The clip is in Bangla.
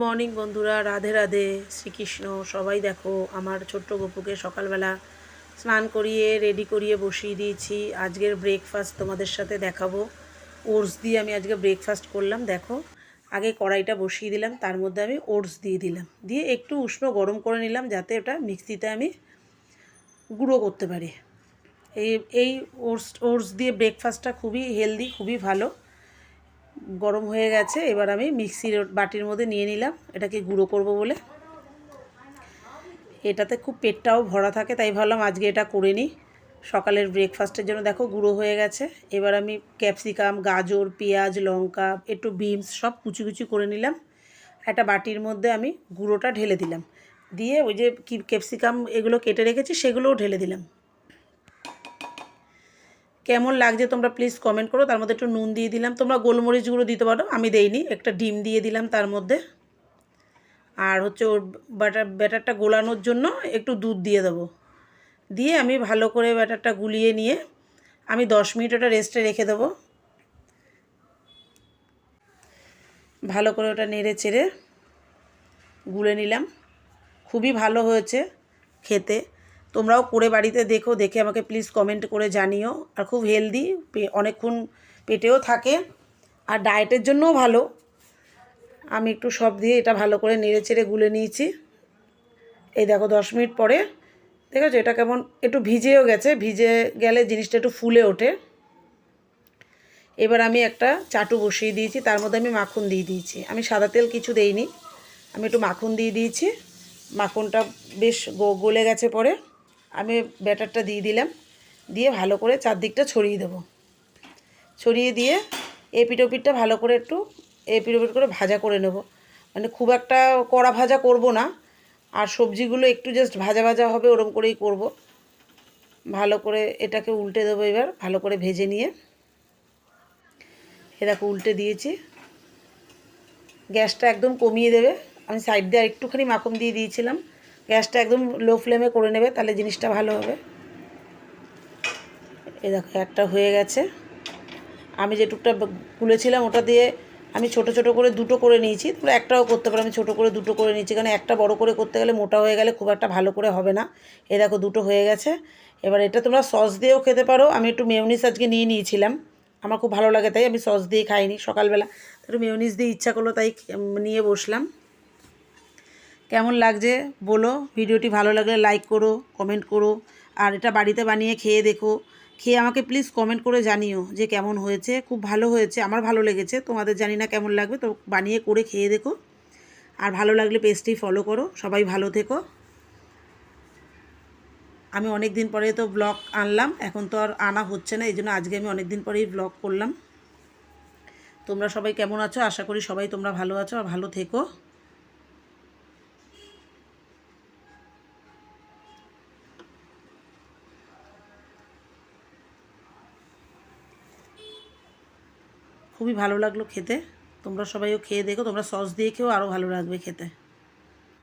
মর্নিং বন্ধুরা, রাধে রাধে, শ্রীকৃষ্ণ, সবাই দেখো, আমার ছোট্ট গপুকে সকালবেলা স্নান করিয়ে রেডি করিয়ে বসিয়ে দিয়েছি। আজকের ব্রেকফাস্ট তোমাদের সাথে দেখাবো। ওটস দিয়ে আমি আজকে ব্রেকফাস্ট করলাম, দেখো। আগে কড়াইটা বসিয়ে দিলাম, তার মধ্যে আমি ওটস দিয়ে দিলাম। দিয়ে একটু উষ্ণ গরম করে নিলাম, যাতে ওটা মিক্সিতে আমি গুঁড়ো করতে পারি। এই এই ওটস ওটস দিয়ে ব্রেকফাস্টটা খুবই হেলদি খুবই ভালো। গরম হয়ে গেছে, এবার আমি মিক্সির বাটির মধ্যে নিয়ে নিলাম। এটাকে গুঁড়ো করব বলে। এটাতে খুব পেটটাও ভরা থাকে, তাই ভাবলাম আজকে এটা করে নিই। সকালের ব্রেকফাস্টের জন্য দেখো গুঁড়ো হয়ে গেছে। এবার আমি ক্যাপসিকাম গাজর, পেঁয়াজ, লঙ্কা, একটু বিনস সব কুচি কুচি করে নিলাম। একটা বাটির মধ্যে আমি গুঁড়োটা ঢেলে দিলাম। দিয়ে ওই যে কি ক্যাপসিকাম এগুলো কেটে রেখেছি, সেগুলোও ঢেলে দিলাম। কেমন লাগছে তোমরা প্লিজ কমেন্ট করো। তার মধ্যে একটু নুন দিয়ে দিলাম। তোমরা গোলমরিচ গুঁড়ো দিতে পারো, আমি দেইনি, একটা ডিম দিয়ে দিলাম তার মধ্যে। আর হচ্ছে ওর ব্যাটার ব্যাটারটা গোলানোর জন্য একটু দুধ দিয়ে দেবো। দিয়ে আমি ভালো করে ব্যাটারটা গুলিয়ে নিয়ে আমি দশ মিনিট ওটা রেস্টে রেখে দেবো। ভালো করে ওটা নেড়ে চেড়ে গুলে নিলাম। খুবই ভালো হয়েছে খেতে। তোমরাও করে বাড়িতে দেখো, দেখে আমাকে প্লিজ কমেন্ট করে জানিও। আর খুব হেলদি অনেকক্ষণ পেটেও থাকে। আর ডায়েটের জন্যও ভালো। আমি একটু সব দিয়ে এটা ভালো করে নেড়ে চেড়ে গুলে নিয়েছি। এই দেখো দশ মিনিট পরে, দেখেছ? এটা কেমন একটু ভিজেও গেছে। ভিজে গেলে জিনিসটা একটু ফুলে ওঠে। এবার আমি একটা চাটু বসিয়ে দিয়েছি। তার মধ্যে আমি মাখন দিয়ে দিয়েছি। আমি সাদা তেল কিছু দেইনি। আমি একটু মাখন দিয়ে দিয়েছি। মাখনটা বেশ গলে গেছে পরে। আমি ব্যাটারটা দিয়ে দিলাম। দিয়ে ভালো করে চারদিকটা ছড়িয়ে দেবো। ছড়িয়ে দিয়ে এপিট ওপিটটা ভালো করে একটু এপিট ওপিট করে ভাজা করে নেব। মানে খুব একটা কড়া ভাজা করব না। আর সবজিগুলো একটু জাস্ট ভাজা ভাজা হবে ওরম করেই করব। ভালো করে এটাকে উল্টে দেবো এবার, ভালো করে ভেজে নিয়ে। এটাকে উল্টে দিয়েছি। গ্যাসটা একদম কমিয়ে দেবে। আমি সাইড দিয়ে আর একটুখানি মাখন দিয়ে দিয়েছিলাম। গ্যাসটা একদম লো ফ্লেমে করে নেবে, তাহলে জিনিসটা ভালো হবে। এ দেখো, একটা হয়ে গেছে। আমি যেটুকটা গুলেছিলাম ওটা দিয়ে আমি ছোট ছোট করে দুটো করে নিয়েছি, তোমরা একটাও করতে পারো, আমি ছোটো করে দুটো করে নিয়েছি, কারণ একটা বড় করে করতে গেলে মোটা হয়ে গেলে খুব একটা ভালো করে হবে না। এ দেখো, দুটো হয়ে গেছে। এবার এটা তোমরা সস দিয়েও খেতে পারো। আমি একটু মেয়নিস আজকে নিয়ে নিয়েছিলাম। আমার খুব ভালো লাগে, তাই আমি সস দিয়ে খাইনি সকালবেলা। একটু মেয়নিস দিয়ে ইচ্ছা করল, তাই নিয়ে বসলাম। কেমন লাগছে বলো? ভিডিওটি ভালো লাগলে লাইক করো কমেন্ট করো, আর এটা বাড়িতে বানিয়ে খেয়ে দেখো। খেয়ে আমাকে প্লিজ কমেন্ট করে জানিও যে কেমন হয়েছে। খুব ভালো হয়েছে, আমার ভালো লেগেছে। তোমাদের জানি না কেমন লাগবে, তো বানিয়ে করে খেয়ে দেখো। আর ভালো লাগলে পেজটি ফলো করো, সবাই ভালো থেকো। আমি অনেক দিন পরে তো ব্লগ আনলাম, এখন তো আর আনা হচ্ছে না, এই জন্য আজকে আমি অনেক দিন পরেই ব্লগ করলাম। তোমরা সবাই কেমন আছো? আশা করি সবাই তোমরা ভালো আছো, আর ভালো থেকো। খুবই ভালো লাগল খেতে। তোমরা সবাইও খেয়ে দেখো, তোমরা সস দিয়ে খেয়েও আরও ভালো লাগবে খেতে।